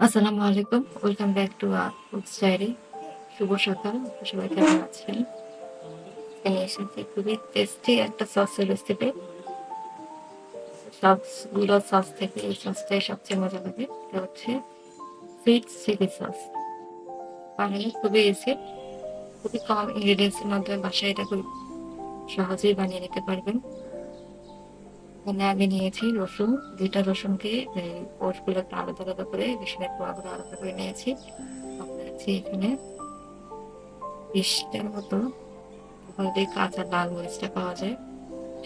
আসসালামু আলাইকুম। Welcome back to diary. শুভ সকাল। সবাই কেমন আছেন? নিয়ে এসেছি খুবই টেস্টি একটা সসের রেসিপি। সস সসগুলো সস থেকে এই সসটাই সবচেয়ে মজা লাগে। এটা হচ্ছে সুইট চিলি সস। বানানো খুবই ইজি। খুবই কম ইনগ্রিডিয়েন্টস এর মাধ্যমে বাসায় এটা খুব সহজেই বানিয়ে নিতে পারবেন। এখানে আমি নিয়েছি রসুন। ২ টা রসুনকে এই কোষগুলোকে আলাদা, আলাদা করে রসুনের কোয়াগুলো আলাদা করে নিয়েছি। নিয়েছি এখানে ২০ টার মতো ওখানে কাঁচা লাল মরিচটা পাওয়া যায়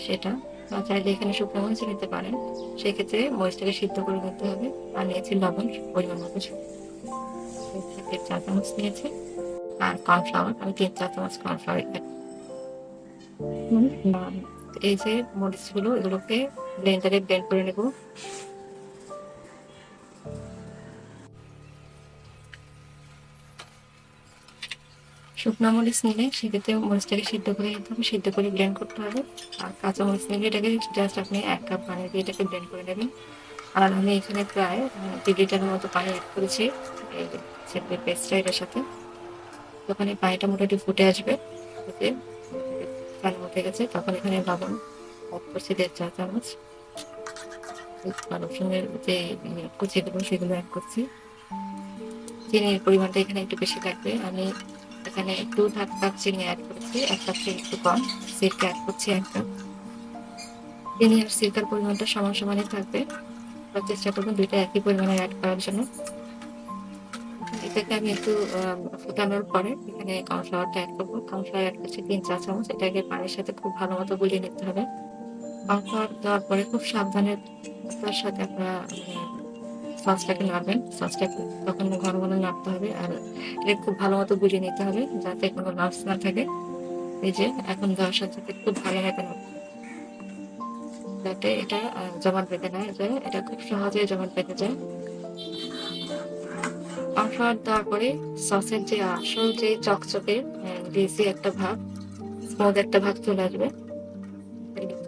সেটা। বা চাইলে এখানে শুকনো মরিচও নিতে পারেন। সেক্ষেত্রে মরিচটাকে সিদ্ধ করে নিতে হবে। আর নিয়েছি লবণ পরিমাণ মতো। ১ চা চামচ নিয়েছি। আর কর্নফ্লাওয়ার আমি ৩ চা চামচ কর্নফ্লাওয়ার এই যে মরিচগুলো এগুলোকে ব্লেন্ডারে ব্লেন্ড করে নেব। শুকনো মরিচ নিলে সেক্ষেত্রে মরিচটাকে সিদ্ধ করে নিতে হবে, সিদ্ধ করে ব্লেন্ড করতে হবে। আর কাঁচা মরিচ নিলে এটাকে জাস্ট আপনি এক কাপ পানি দিয়ে এটাকে ব্লেন্ড করে নেবেন। আর আমি এখানে প্রায় আ ২ লিটারের মতো পানি এড করেছি এই পেস্টটা এটার সাথে। এই পানিটা মোটামুটি ফুটে আসবে, ফুটে পানি উঠে গেছে, তখন এখানে লবণ এড করছি ১.৫ চা চামচ। রসুনের যে কুচিগুলো সেগুলো এড করছি। চিনির পরিমাণটা এখানে একটু বেশি লাগবে। আমি এখানে ২ কাপ চিনি এড করেছি। ১ কাপ থেকে একটু কম। সিরকা এড করছি ১ কাপ। চিনি আর সিরকার পরিমাণটা সমান সমানই থাকবে। চেষ্টা করবেন ২ টা একই পরিমাণে এড করার জন্য। এটাকে আমি একটু ফুটানোর পরে এখানে কর্নফ্লাওয়ারটা এড করব। কর্নফ্লাওয়ার এড করছি ৩ চা চামচ। এটাকে পানির সাথে খুব ভালো মতো গুলিয়ে নিতে হবে। কর্নফ্লাওয়ার দেওয়ার পরে খুব সাবধানে তার সাথে আপনারা মানে সসটাকে নাড়বেন। সসটাকে তখন ঘন, ঘন নাড়তে হবে। আর এটা খুব ভালো মতো গুলিয়ে নিতে হবে যাতে কোনো লাম্পস না থাকে। এই যে এখন দেওয়ার সাথে, সাথে খুব ভালো মতো যাতে এটা জমাট বেঁধে না যায়। এটা খুব সহজে জমাট বেঁধে যায়। কর্নফ্লাওয়ার দেওয়ার পরে সসের যে আসল যে চকচকে গ্রিসি একটা ভাব, স্মুথ একটা ভাব চলে আসবে।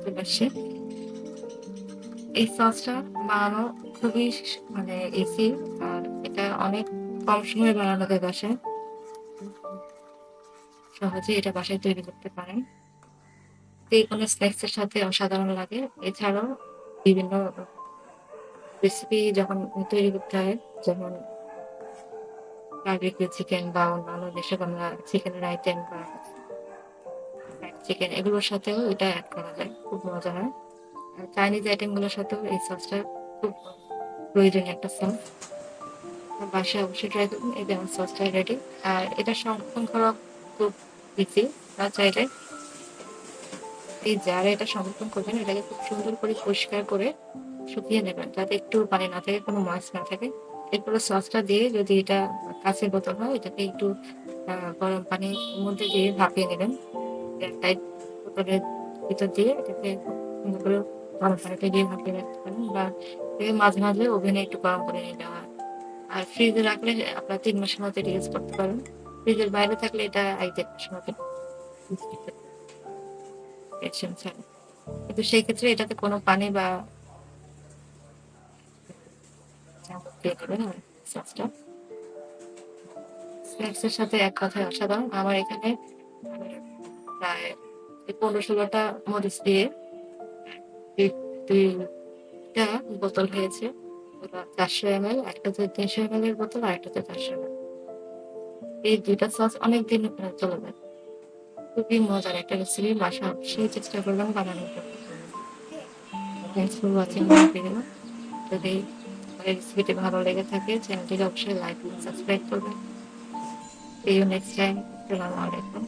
চলে আসছে। এই সসটা বানানো খুবই মানে ইজি আর এটা অনেক কম সময়ে বানানো যায় বাসায়। সহজেই এটা বাসায় তৈরি করতে পারেন। যেকোনো স্ন্যাকস এর সাথে অসাধারণ লাগে। এছাড়াও বিভিন্ন রেসিপি যখন তৈরি করতে হয় যেমন বারবিকিউ চিকেন বা অন্যান্য যেসব আমরা চিকেনের আইটেম বা চিকেন এগুলোর সাথেও এটা অ্যাড করা যায়। খুব মজা হয়। আর চাইনিজ আইটেমগুলোর সাথেও এই সসটা খুব প্রয়োজনীয় একটা সস। বাসায় অবশ্যই ট্রাই করবেন। এই যে আমার সসটা রেডি। আর এটা সংরক্ষণ করা খুব ইজি। আপনারা চাইলে এই জারে এটা সংরক্ষণ করবেন। এটাকে খুব সুন্দর করে পরিষ্কার করে শুকিয়ে নেবেন। যাতে একটু পানি না থাকে, কোনো ময়েস না থাকে। এরপরে সসটা দিয়ে যদি এটা কাঁচের বোতল হয় এটাকে একটু গরম পানির মধ্যে দিয়ে ভাপিয়ে নিবেন। এয়ারটাইট বোতলের ভিতর দিয়ে এটাকে সুন্দর করে গরম পানিতে দিয়ে ভাপিয়ে রাখতে পারেন বা মাঝে, মাঝে ওভেনে একটু গরম করে নিতে হয়। আর ফ্রিজে রাখলে আপনারা তিন মাসের মধ্যে ইউজ করতে পারেন ফ্রিজের বাইরে থাকলে এটা ১-১.৫ মাসের মতো ইউজ করতে টেনশন ছাড়া। কিন্তু সেই ক্ষেত্রে এটাতে কোনো পানি বা দিয়ে দিবেন সসটা। স্ন্যাকস এর সাথে এক কথায় অসাধারণ। আমার এখানে প্রায় ১৫-১৬ টা মরিচ দিয়ে দুই ২ টা বোতল হয়েছে। ওটা ৪০০ এমএল, একটাতে ৩০০ এমএল এর বোতল, আর আরেকটাতে ৪০০ এমএল। এই দুইটা সস অনেকদিন আ চলে যায়। খুবই মজার একটা রেসিপি। বাসা অবশ্যই চেষ্টা করলাম বানানোর জন্য। Thanks for watching. যদি আমার এই রেসিপিটি ভালো লেগে থাকে চ্যানেলটিকে অবশ্যই লাইক এবং সাবস্ক্রাইব করবেন। এই নেক্সট টাইম. আসসালামু আলাইকুম।